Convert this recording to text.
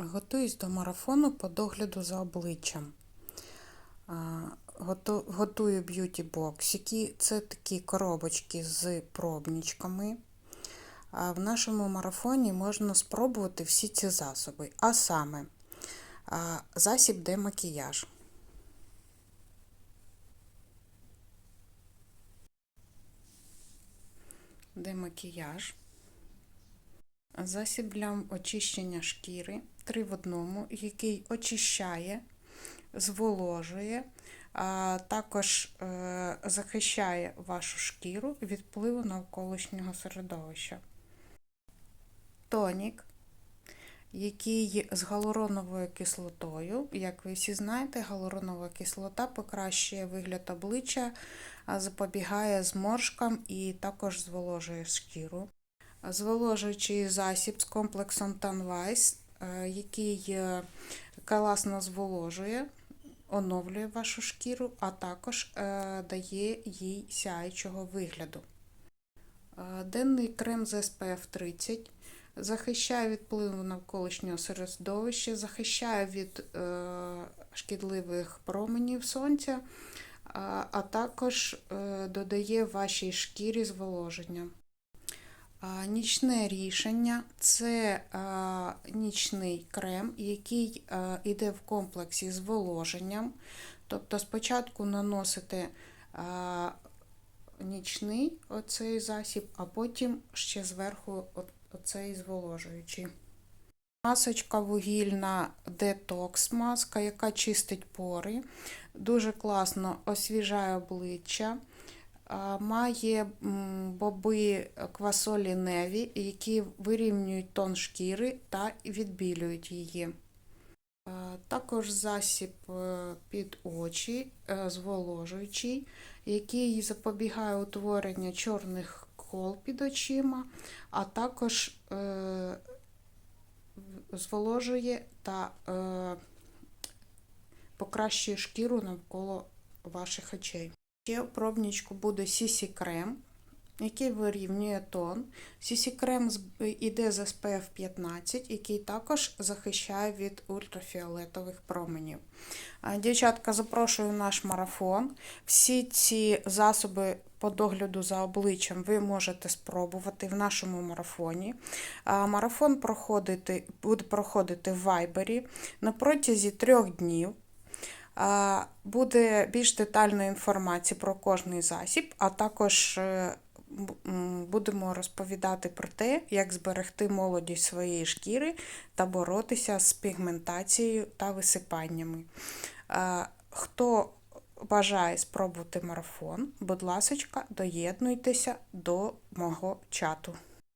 Готуюсь до марафону по догляду за обличчям. Готую б'юті-боксики. Це такі коробочки з пробничками. В нашому марафоні можна спробувати всі ці засоби. А саме засіб демакіяж. Демакіяж. Засіб для очищення шкіри 3 в одному, який очищає, зволожує, а також е, захищає вашу шкіру від впливу навколишнього середовища. Тонік, який з галуроновою кислотою. Як ви всі знаєте, галуронова кислота покращує вигляд обличчя, запобігає зморшкам і також зволожує шкіру зволожуючий засіб з комплексом Tanwise, е, який е, класно зволожує, оновлює вашу шкіру, а також е, дає їй сяючого вигляду. Денний крем з SPF 30 захищає від впливу навколишнього середовища, захищає від шкідливих променів сонця, а також додає вашій шкірі зволоження. Нічне рішення це нічний крем, який йде в комплексі з воложенням. Тобто спочатку наносите нічний оцей засіб, а потім ще зверху оцей зволожуючий. Масочка вугільна детокс маска, яка чистить пори, дуже класно освіжає обличчя має боби квасолі неві, які вирівнюють тон шкіри та відбілюють її. Також засіб е, під очі, е, зволожуючий, який запобігає утворенню чорних кол під очима, а також е, зволожує та покращує шкіру навколо ваших очей. Ще в пробничку буде Сісі крем, який вирівнює тон. Сісі крем йде з SPF 15, який також захищає від ультрафіолетових променів. Дівчатка, запрошую в наш марафон. Всі ці засоби по догляду за обличчям ви можете спробувати в нашому марафоні. Марафон проходити, буде проходити в вайбері на протязі трьох днів. Буде більш детальна інформація про кожний засіб, а також е, будемо розповідати про те, як зберегти молодість своєї шкіри та боротися з пігментацією та висипаннями. Хто бажає спробувати марафон, будь ласка, доєднуйтеся до мого чату.